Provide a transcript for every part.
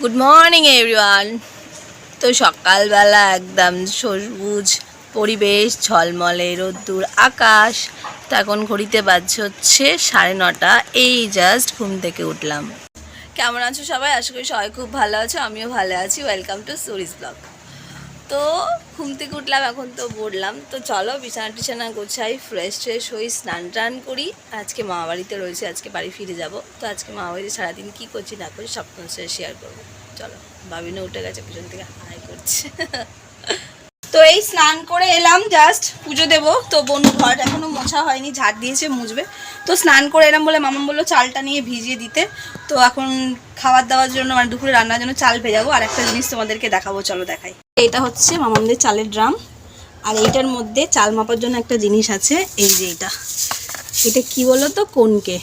Good morning everyone তো সকালবেলা একদম সবুজ পরিবেশ, ঝলমলে রোদ্দুর, আকাশ। তো এখন ঘড়িতে বাজছে হচ্ছে সাড়ে নটা। এই জাস্ট ঘুম থেকে উঠলাম। কেমন আছো সবাই? আশা করি সবাই খুব ভালো আছো। আমিও ভালো আছি। ওয়েলকাম টু সুরিজ ব্লগ তো ঘুম থেকে উঠলাম, এখন তো বললাম, তো চলো বিছানা টিছানা গোছাই ফ্রেশ ট্রেশ হই, স্নান টান করি। আজকে মামা বাড়িতে রয়েছে, আজকে বাড়ি ফিরে যাব। তো আজকে মামা বাড়িতে সারাদিন কী করছি না করছি শেষ শেয়ার করব। চলো বাবিনে উঠে গেছে, পিছন থেকে হাই করছে। এই স্নান করে এলাম জাস্ট পুজো দেবো। তো বনু ঘর এখনও মোছা হয়নি ঝাড় দিয়েছে, মুছবে। তো স্নান করে এলাম বলে মামা বলল চালটা নিয়ে ভিজিয়ে দিতে। তো এখন খাবার দাওয়ার জন্য মানে দুপুরে রান্নার জন্য চাল ভেজাবো। আর একটা জিনিস তোমাদেরকে দেখাবো, চলো দেখাই। এটা হচ্ছে মামাদের চালের ড্রাম। আর এইটার মধ্যে চাল মাপার জন্য একটা জিনিস আছে, এই যে এটা এটা কি বলো তো? কোনকে।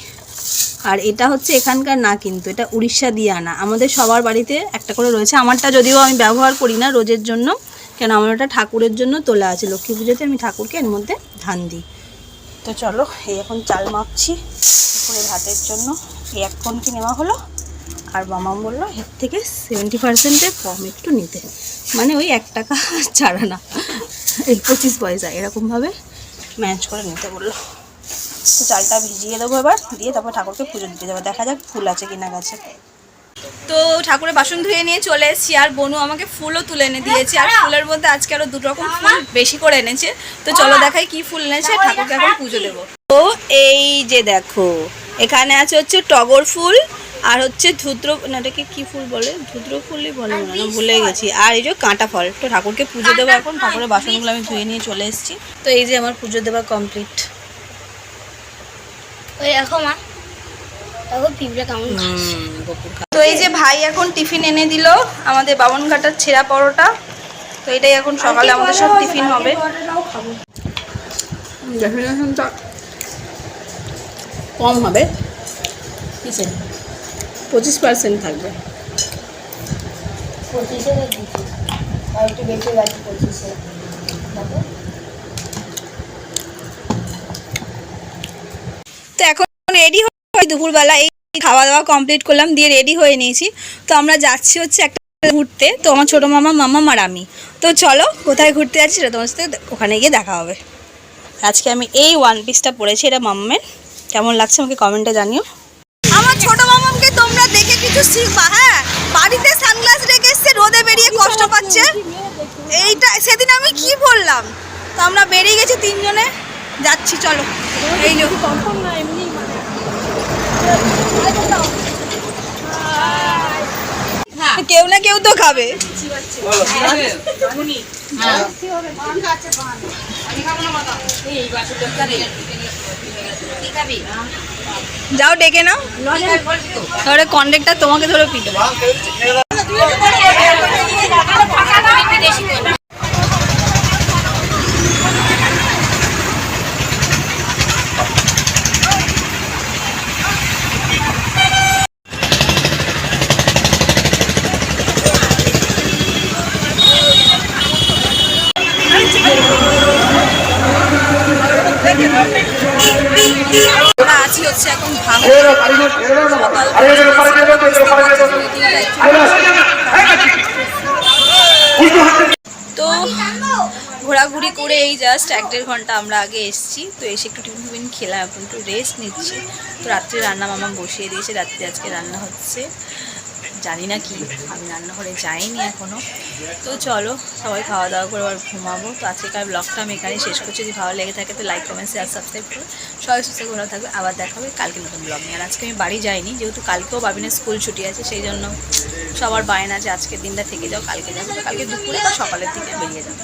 আর এটা হচ্ছে এখানকার না কিন্তু, এটা উড়িষ্যা দিয়ে আনা। আমাদের সবার বাড়িতে একটা করে রয়েছে। আমারটা যদিও আমি ব্যবহার করি না রোজের জন্য। কেন আমার ওটা ঠাকুরের জন্য তোলা আছে। লক্ষ্মী পুজোতে আমি ঠাকুরকে এর মধ্যে ধান দিই। তো চলো, এই এখন চাল মাপছি দুপুরে ভাতের জন্য। এই এক কি নেওয়া হলো। আর মামাম বলল, এর থেকে সেভেন্টি পার্সেন্টের কম একটু নিতে। মানে ওই এক টাকা ছাড়া না। এই পঁচিশ পয়সা, এরকমভাবে ম্যানেজ করে নিতে বলল। তো চালটা ভিজিয়ে দেবো এবার, দিয়ে তারপর ঠাকুরকে পুজো দিতে যাব। দেখা যাক ফুল আছে কিনা গাছে। তো ঠাকুরের বাসন ধুয়ে নিয়ে চলে এসেছি আর বনু আমাকে ফুলও তুলে এনে দিয়েছে আর ফুলের মধ্যে আজকে আরও দু রকম ফুল বেশি করে এনেছে। তো চলো দেখাই কি ফুল এনেছে ঠাকুরকে এখন পুজো দেবো। তো এই যে দেখো এখানে আছে হচ্ছে টগর ফুল আর হচ্ছে ধুদ্র এটাকে কি ফুল বলে? ধুদ্র ফুলই বলে মনে হয় ভুলে গেছি। আর এই যে কাঁটা ফল তো ঠাকুরকে পুজো দেবো এখন ঠাকুরের বাসনগুলো আমি ধুয়ে নিয়ে চলে এসেছি। তো এই যে আমার পুজো দেওয়া কমপ্লিট ওই দেখো মা দেখো পিঁপড়ে কেমন খাচ্ছে। তো এই যে ভাই এখন টিফিন এনে দিল আমাদের বামনঘাটার ছেঁড়া পরোটা। তো এটাই এখন সকালে আমাদের সব টিফিন হবে। ডেফিনেশনটা কম হবে। কিসে পঁচিশ পার্সেন্ট থাকবে। তো এখন রেডি দুপুরবেলা এই খাওয়া দাওয়া কমপ্লিট করলাম, দিয়ে রেডি হয়ে নিয়েছি। তো আমরা যাচ্ছি হচ্ছে একটা ঘুরতে। তো আমার ছোটো মামা মামা আর আমি। তো চলো, কোথায় ঘুরতে যাচ্ছি সেটা তোমার সাথে ওখানে গিয়ে দেখা হবে। আজকে আমি এই ওয়ান পিসটা পরেছি এটা মাম্মের কেমন লাগছে আমাকে কমেন্টে জানিও। আমার ছোট মামামকে তোমরা দেখে কিছু শিখবা হ্যাঁ? বাড়িতে সানগ্লাস রেখে এসছে, রোদে বেরিয়ে কষ্ট পাচ্ছে। এইটা, সেদিন আমি কি বললাম? তো আমরা বেরিয়ে গেছি তিনজনে। যাচ্ছি, চলো। এই যে কেউ না কেউ তো খাবে যাও ডেকে নাও তাহলে কন্ডাক্টর তোমাকে ধরে পিটো আমরা আছি হচ্ছে এখন তো ঘোরাঘুরি করে এই জাস্ট এক দেড় ঘণ্টা আমরা আগে এসেছি তো এসে একটু টিফিন টিফিন খেলাম এখন একটু রেস্ট নিচ্ছি তো রাত্রে রান্না মামা বসিয়ে দিয়েছে রাত্রে আজকে রান্না হচ্ছে জানি না কি, আমি রান্নাঘরে যাইনি এখনও তো চলো, সবাই খাওয়া দাওয়া করে আবার ঘুমাবো। তো আজকেকার ব্লগটা আমি এখানেই শেষ করছি। যদি ভালো লেগে থাকে তো লাইক কমেন্ট শেয়ার সাবস্ক্রাইব করো। সবাই সুস্থ ভালো থাকবে। আবার দেখা হবে কালকে নতুন ব্লগ নিয়ে। আর আজকে আমি বাড়ি যাইনি, যেহেতু কালকেও বাবিনের স্কুল ছুটি আছে, সেই জন্য সবার বায়না আছে আজকের দিনটা থেকে যাও, কালকে যাব কালকে দুপুরে বা সকালের দিকে বেরিয়ে যাব